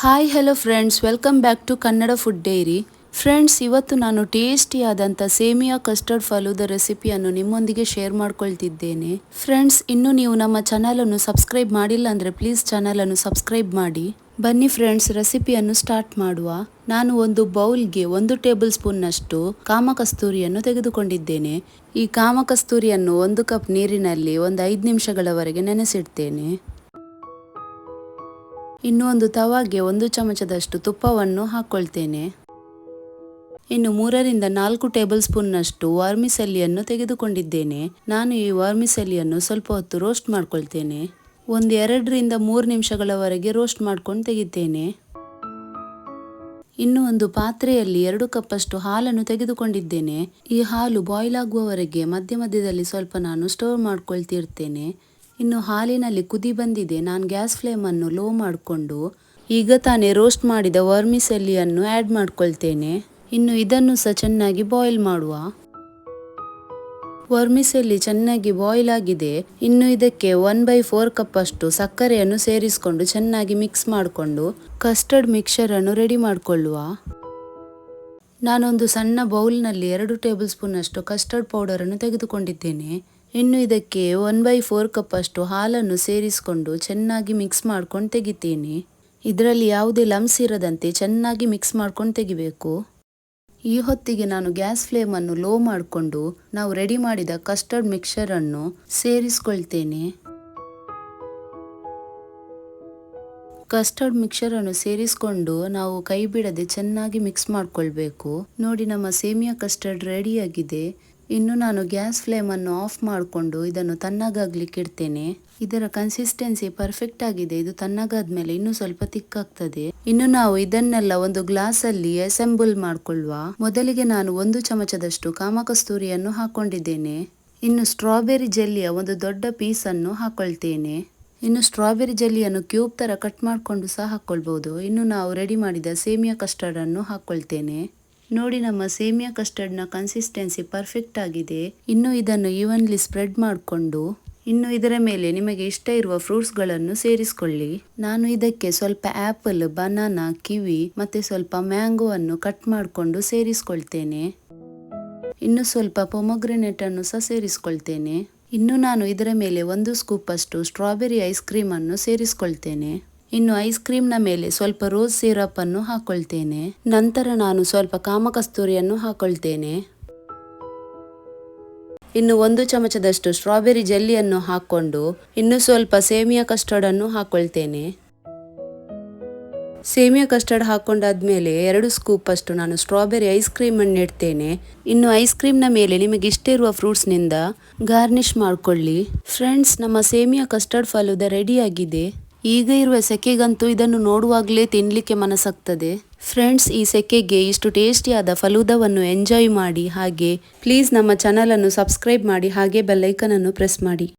Hi hello friends welcome back to Kannada food diary friends ಇವತ್ತು ನಾನು ಟೇಸ್ಟಿಯಾದಂಥ semiya custard ಫಲೂದ ರೆಸಿಪಿಯನ್ನು ನಿಮ್ಮೊಂದಿಗೆ share ಮಾಡ್ಕೊಳ್ತಿದ್ದೇನೆ. Friends ಇನ್ನು ನೀವು ನಮ್ಮ ಚಾನಲನ್ನು ಸಬ್ಸ್ಕ್ರೈಬ್ ಮಾಡಿಲ್ಲ ಅಂದರೆ ಪ್ಲೀಸ್ ಚಾನಲನ್ನು ಸಬ್ಸ್ಕ್ರೈಬ್ ಮಾಡಿ. ಬನ್ನಿ ಫ್ರೆಂಡ್ಸ್ ರೆಸಿಪಿಯನ್ನು ಸ್ಟಾರ್ಟ್ ಮಾಡುವ. ನಾನು ಒಂದು ಬೌಲ್ಗೆ ಒಂದು ಟೇಬಲ್ ಸ್ಪೂನ್ನಷ್ಟು ಕಾಮಕಸ್ತೂರಿಯನ್ನು ತೆಗೆದುಕೊಂಡಿದ್ದೇನೆ. ಈ ಕಾಮಕಸ್ತೂರಿಯನ್ನು ಒಂದು ಕಪ್ ನೀರಿನಲ್ಲಿ ಒಂದು ಐದು ನಿಮಿಷಗಳವರೆಗೆ ನೆನೆಸಿಡ್ತೇನೆ. ಇನ್ನು ಒಂದು ತವಾಗೆ ಒಂದು ಚಮಚದಷ್ಟು ತುಪ್ಪವನ್ನು ಹಾಕ್ಕೊಳ್ತೇನೆ ಇನ್ನು ಮೂರರಿಂದ ನಾಲ್ಕು ಟೇಬಲ್ ಸ್ಪೂನ್ನಷ್ಟು ವರ್ಮಿಸೆಲ್ಲಿಯನ್ನು ತೆಗೆದುಕೊಂಡಿದ್ದೇನೆ. ನಾನು ಈ ವರ್ಮಿಸೆಲ್ಲಿಯನ್ನು ಸ್ವಲ್ಪ ಹೊತ್ತು ರೋಸ್ಟ್ ಮಾಡ್ಕೊಳ್ತೇನೆ. ಒಂದು ಎರಡರಿಂದ ಮೂರು ನಿಮಿಷಗಳವರೆಗೆ ರೋಸ್ಟ್ ಮಾಡ್ಕೊಂಡು ತೆಗಿತೇನೆ. ಇನ್ನು ಒಂದು ಪಾತ್ರೆಯಲ್ಲಿ ಎರಡು ಕಪ್ಪಷ್ಟು ಹಾಲನ್ನು ತೆಗೆದುಕೊಂಡಿದ್ದೇನೆ. ಈ ಹಾಲು ಬಾಯ್ಲ್ ಆಗುವವರೆಗೆ ಮಧ್ಯ ಮಧ್ಯದಲ್ಲಿ ಸ್ವಲ್ಪ ನಾನು ಸ್ಟೋರ್ ಮಾಡ್ಕೊಳ್ತಿರ್ತೇನೆ. ಇನ್ನು ಹಾಲಿನಲ್ಲಿ ಕುದಿ ಬಂದಿದೆ. ನಾನು ಗ್ಯಾಸ್ ಫ್ಲೇಮನ್ನು ಲೋ ಮಾಡಿಕೊಂಡು ಈಗ ತಾನೇ ರೋಸ್ಟ್ ಮಾಡಿದ ವರ್ಮಿಸೆಲ್ಲಿಯನ್ನು ಆ್ಯಡ್ ಮಾಡ್ಕೊಳ್ತೇನೆ. ಇನ್ನು ಇದನ್ನು ಸಹ ಚೆನ್ನಾಗಿ ಬಾಯ್ಲ್ ಮಾಡುವ. ವರ್ಮಿಸೆಲ್ಲಿ ಚೆನ್ನಾಗಿ ಬಾಯ್ಲ್ ಆಗಿದೆ. ಇನ್ನು ಇದಕ್ಕೆ ಒನ್ ಬೈ ಫೋರ್ ಕಪ್ ಅಷ್ಟು ಸಕ್ಕರೆಯನ್ನು ಸೇರಿಸಿಕೊಂಡು ಚೆನ್ನಾಗಿ ಮಿಕ್ಸ್ ಮಾಡಿಕೊಂಡು ಕಸ್ಟರ್ಡ್ ಮಿಕ್ಸರನ್ನು ರೆಡಿ ಮಾಡಿಕೊಳ್ಳುವ. ನಾನೊಂದು ಸಣ್ಣ ಬೌಲ್ನಲ್ಲಿ ಎರಡು ಟೇಬಲ್ ಸ್ಪೂನ್ ಅಷ್ಟು ಕಸ್ಟರ್ಡ್ ಪೌಡರನ್ನು ತೆಗೆದುಕೊಂಡಿದ್ದೇನೆ. ಇನ್ನು ಇದಕ್ಕೆ ಒನ್ ಬೈ ಫೋರ್ ಕಪ್ಪಷ್ಟು ಹಾಲನ್ನು ಸೇರಿಸಿಕೊಂಡು ಚೆನ್ನಾಗಿ ಮಿಕ್ಸ್ ಮಾಡ್ಕೊಂಡು ತೆಗಿತೀನಿ. ಇದರಲ್ಲಿ ಯಾವುದೇ ಲಮ್ಸ್ ಇರದಂತೆ ಚೆನ್ನಾಗಿ ಮಿಕ್ಸ್ ಮಾಡ್ಕೊಂಡು ತೆಗಿಬೇಕು. ಈ ಹೊತ್ತಿಗೆ ನಾನು ಗ್ಯಾಸ್ ಫ್ಲೇಮನ್ನು ಲೋ ಮಾಡಿಕೊಂಡು ನಾವು ರೆಡಿ ಮಾಡಿದ ಕಸ್ಟರ್ಡ್ ಮಿಕ್ಸರನ್ನು ಸೇರಿಸ್ಕೊಳ್ತೇನೆ. ಕಸ್ಟರ್ಡ್ ಮಿಕ್ಸರನ್ನು ಸೇರಿಸಿಕೊಂಡು ನಾವು ಕೈ ಬಿಡದೆ ಚೆನ್ನಾಗಿ ಮಿಕ್ಸ್ ಮಾಡ್ಕೊಳ್ಬೇಕು. ನೋಡಿ ನಮ್ಮ ಸೇಮಿಯಾ ಕಸ್ಟರ್ಡ್ ರೆಡಿಯಾಗಿದೆ ಇನ್ನು ನಾನು ಗ್ಯಾಸ್ ಫ್ಲೇಮನ್ನು ಆಫ್ ಮಾಡಿಕೊಂಡು ಇದನ್ನು ತಣ್ಣಗಾಗ್ಲಿಕ್ಕೆ ಇಡ್ತೇನೆ. ಇದರ ಕನ್ಸಿಸ್ಟೆನ್ಸಿ ಪರ್ಫೆಕ್ಟ್ ಆಗಿದೆ. ಇದು ತಣ್ಣಗಾದ್ಮೇಲೆ ಇನ್ನೂ ಸ್ವಲ್ಪ ತಿಕ್ಕಾಗ್ತದೆ. ಇನ್ನು ನಾವು ಇದನ್ನೆಲ್ಲ ಒಂದು ಗ್ಲಾಸ್ ಅಲ್ಲಿ ಅಸೆಂಬಲ್ ಮಾಡ್ಕೊಳ್ಳುವ. ಮೊದಲಿಗೆ ನಾನು ಒಂದು ಚಮಚದಷ್ಟು ಕಾಮಕಸ್ತೂರಿಯನ್ನು ಹಾಕೊಂಡಿದ್ದೇನೆ. ಇನ್ನು ಸ್ಟ್ರಾಬೆರಿ ಜೆಲ್ಲಿಯ ಒಂದು ದೊಡ್ಡ ಪೀಸನ್ನು ಹಾಕೊಳ್ತೇನೆ. ಇನ್ನು ಸ್ಟ್ರಾಬೆರಿ ಜೆಲ್ಲಿಯನ್ನು ಕ್ಯೂಬ್ ತರ ಕಟ್ ಮಾಡಿಕೊಂಡು ಸಹ ಹಾಕೊಳ್ಬಹುದು ಇನ್ನು ನಾವು ರೆಡಿ ಮಾಡಿದ ಸೇಮಿಯಾ ಕಸ್ಟರ್ಡ್ ಅನ್ನು ಹಾಕೊಳ್ತೇನೆ. ನೋಡಿ ನಮ್ಮ ಸೇಮಿಯಾ ಕಸ್ಟರ್ಡ್ನ ಕನ್ಸಿಸ್ಟೆನ್ಸಿ ಪರ್ಫೆಕ್ಟ್ ಆಗಿದೆ. ಇನ್ನು ಇದನ್ನು ಈವನ್ಲಿ ಸ್ಪ್ರೆಡ್ ಮಾಡಿಕೊಂಡು, ಇನ್ನು ಇದರ ಮೇಲೆ ನಿಮಗೆ ಇಷ್ಟ ಇರುವ ಫ್ರೂಟ್ಸ್ಗಳನ್ನು ಸೇರಿಸಿಕೊಳ್ಳಿ. ನಾನು ಇದಕ್ಕೆ ಸ್ವಲ್ಪ ಆ್ಯಪಲ್ ಬನಾನಾ ಕಿವಿ ಮತ್ತು ಸ್ವಲ್ಪ ಮ್ಯಾಂಗೋ ಅನ್ನು ಕಟ್ ಮಾಡಿಕೊಂಡು ಸೇರಿಸ್ಕೊಳ್ತೇನೆ. ಇನ್ನು ಸ್ವಲ್ಪ ಪೊಮೊಗ್ರೆನೇಟನ್ನು ಸಹ ಸೇರಿಸ್ಕೊಳ್ತೇನೆ. ಇನ್ನು ನಾನು ಇದರ ಮೇಲೆ ಒಂದು ಸ್ಕೂಪಷ್ಟು ಸ್ಟ್ರಾಬೆರಿ ಐಸ್ ಕ್ರೀಮನ್ನು ಸೇರಿಸ್ಕೊಳ್ತೇನೆ. ಇನ್ನು ಐಸ್ ಕ್ರೀಮ್ನ ಮೇಲೆ ಸ್ವಲ್ಪ ರೋಸ್ ಸಿರಪ್ ಅನ್ನು ಹಾಕೊಳ್ತೇನೆ. ನಂತರ ನಾನು ಸ್ವಲ್ಪ ಕಾಮಕಸ್ತೂರಿಯನ್ನು ಹಾಕೊಳ್ತೇನೆ. ಇನ್ನು ಒಂದು ಚಮಚದಷ್ಟು ಸ್ಟ್ರಾಬೆರಿ ಜೆಲ್ಲಿಯನ್ನು ಹಾಕೊಂಡು ಇನ್ನು ಸ್ವಲ್ಪ ಸೇಮಿಯಾ ಕಸ್ಟರ್ಡ್ ಅನ್ನು ಹಾಕೊಳ್ತೇನೆ. ಸೇಮಿಯಾ ಕಸ್ಟರ್ಡ್ ಹಾಕೊಂಡಾದ್ಮೇಲೆ ಎರಡು ಸ್ಕೂಪ್ ಅಷ್ಟು ನಾನು ಸ್ಟ್ರಾಬೆರಿ ಐಸ್ ಕ್ರೀಮ್ ಅನ್ನು ಇಡ್ತೇನೆ ಇನ್ನು ಐಸ್ ಕ್ರೀಮ್ನ ಮೇಲೆ ನಿಮಗೆ ಇಷ್ಟ ಇರುವ ಫ್ರೂಟ್ಸ್ನಿಂದ ಗಾರ್ನಿಶ್ ಮಾಡ್ಕೊಳ್ಳಿ. ಫ್ರೆಂಡ್ಸ್, ನಮ್ಮ ಸೇಮಿಯಾ ಕಸ್ಟರ್ಡ್ ಫಲೂದ ರೆಡಿ ಆಗಿದೆ ಈಗ ಇರುವ ಸೆಕೆಗಂತೂ ಇದನ್ನು ನೋಡುವಾಗಲೇ ತಿನ್ನಲಿಕ್ಕೆ ಮನಸ್ಸಾಗ್ತದೆ. ಫ್ರೆಂಡ್ಸ್, ಈ ಸೆಕೆಗೆ ಇಷ್ಟು ಟೇಸ್ಟಿಯಾದ ಫಲೂದವನ್ನು ಎಂಜಾಯ್ ಮಾಡಿ. ಹಾಗೆ, ಪ್ಲೀಸ್ ನಮ್ಮ ಚಾನಲನ್ನು ಸಬ್ಸ್ಕ್ರೈಬ್ ಮಾಡಿ. ಹಾಗೆ ಬೆಲ್ಲೈಕನನ್ನು ಪ್ರೆಸ್ ಮಾಡಿ.